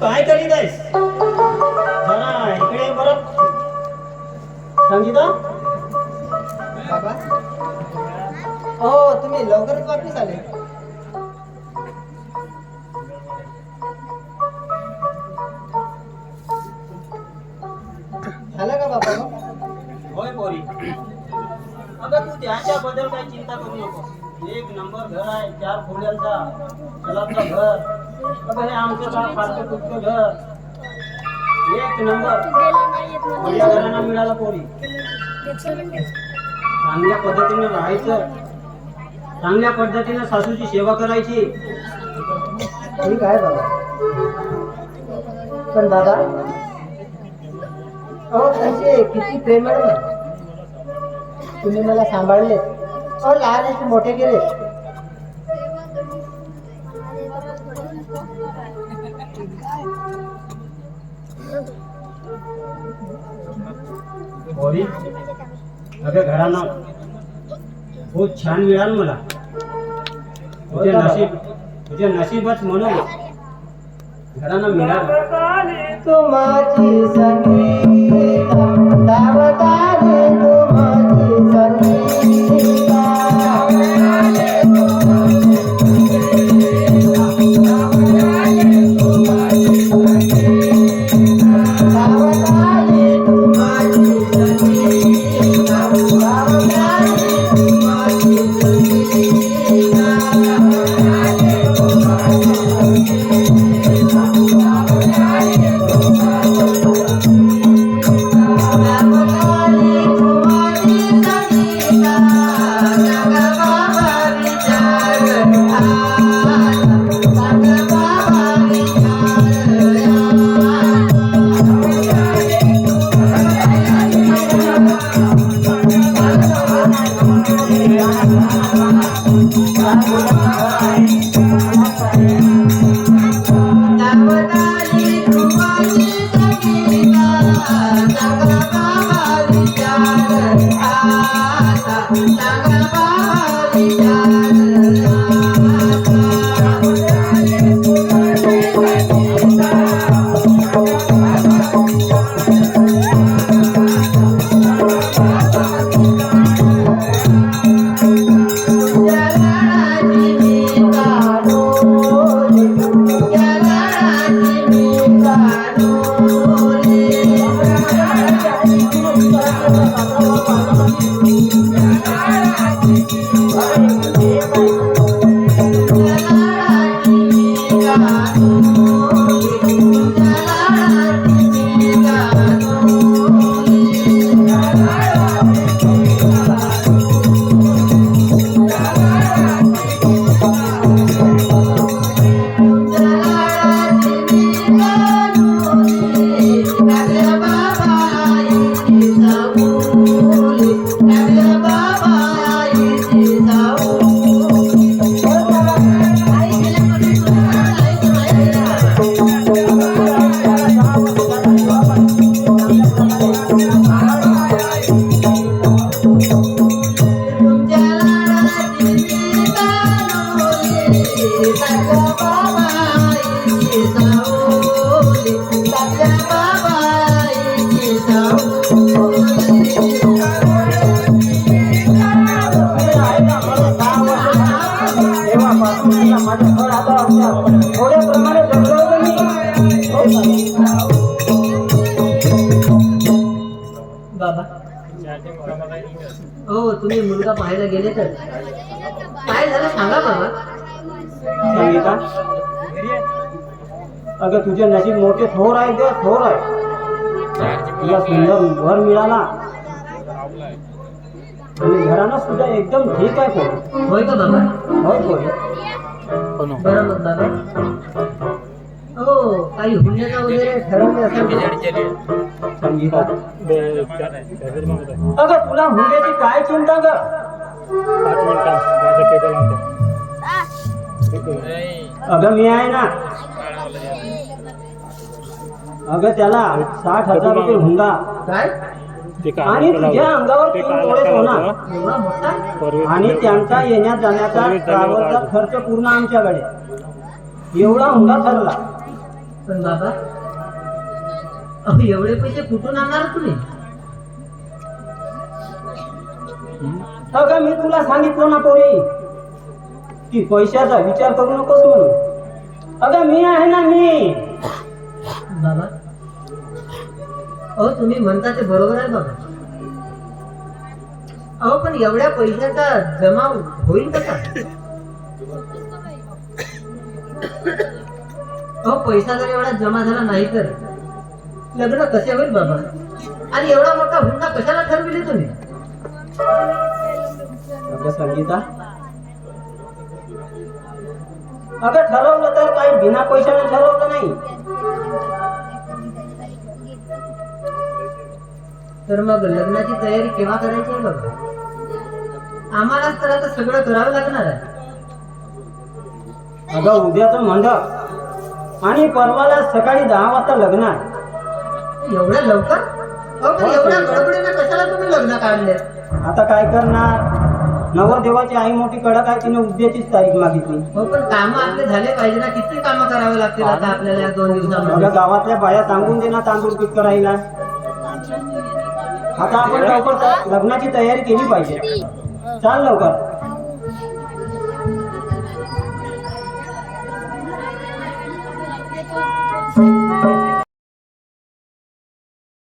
काय करीत आहेस जरा इकडे बरं. संगीता? बाबा? हो तुम्ही लवकरच वापस आले. झालं का बाबा? होय पोरी. अगं तू त्याच्याबद्दल काही चिंता करू नको. एक नंबर घर आहे चार खोल्यांचा चलाचं घर. एक नंबर. घरांना मिळाला पोरी. चांगल्या पद्धतीने राहायचं. चांगल्या पद्धतीने सासूची सेवा करायची. ठीक आहे बाबा. पण दादा अहो तसे किती प्रेमळ ना. तुम्ही मला सांभाळले. अहो लहान मोठे केले पोरी अगं घरांना. खूप छान मिळाल मला. तुझे नशीब तुझे नशीबच म्हणून घरांना मिळालं. तुमाची संगीता Aku harus. बाबा. हो तुम्ही मुलगा पाहायला गेले तर. काय झालं सांगा बाबा. संगीता? अगं तुझे नशीब मोठे थोर आहे ग थोर आहे तुला सुंदर घर मिळाला. आणि घरानं सुद्धा एकदम ठीक आहे पोरी होय का बाबा? होय पोरी बरं मग बाबा. हो काही हुंड्याचं वगैरे ठरवले असेल अगं तुला हुंड्याची काय चिंता ग? अगं मी आहे ना. अगं त्याला साठ हजार रुपये हुंडा. काय? आणि तुझ्या अंगावर तीन तोळे सोना एवढा मोठा? आणि त्यांचा येण्या जाण्याचा ट्रॅव्हलचा खर्च पूर्ण आमच्याकडे. एवढा हुंडा ठरला पण अहो एवढे पैसे कुठून आणणार तुम्ही? अगं मी तुला सांगितलं ना पोरी? की पैशाचा विचार करू नकोस म्हणून. अगं मी आहे ना मी? बाबा. अहो तुम्ही म्हणता ते बरोबर आहे बाबा. अहो पण एवढ्या पैशाचा जमा होईल कसा? अहो पैसा जर एवढा जमा झाला नाही तर. लग्न कसे होईल बाबा? आणि एवढा मोठा हुंडा कशाला ठरविले तुम्ही? अगं संगीता? अगं ठरवलं तर काही बिना पैशाने ठरवलं नाही. तर मग लग्नाची तयारी केव्हा करायची आहे बाबा? आम्हालाच तर आता सगळं करावं लागणार आहे. अगं उद्याचं मंडप. आणि परवाला सकाळी दहा वाजता लग्न आहे. एवढ्या लवकर? अहो, पण एवढ्या गडबडीने कशाला तुम्ही लग्न काढले? आता काय करणार? नवरदेवाची आई मोठी कडक आहे तिने उद्याचीच तारीख मागितली. हो पण काम आपले झाले पाहिजे ना. किती काम करावे लागतील आता आपल्याला या दोन अगं दिवसामध्ये गावातल्या बाया सांगून दे ना तांदूळ पीक करायला. आता आपण लवकर लग्नाची तयारी केली पाहिजे. चाल लवकर.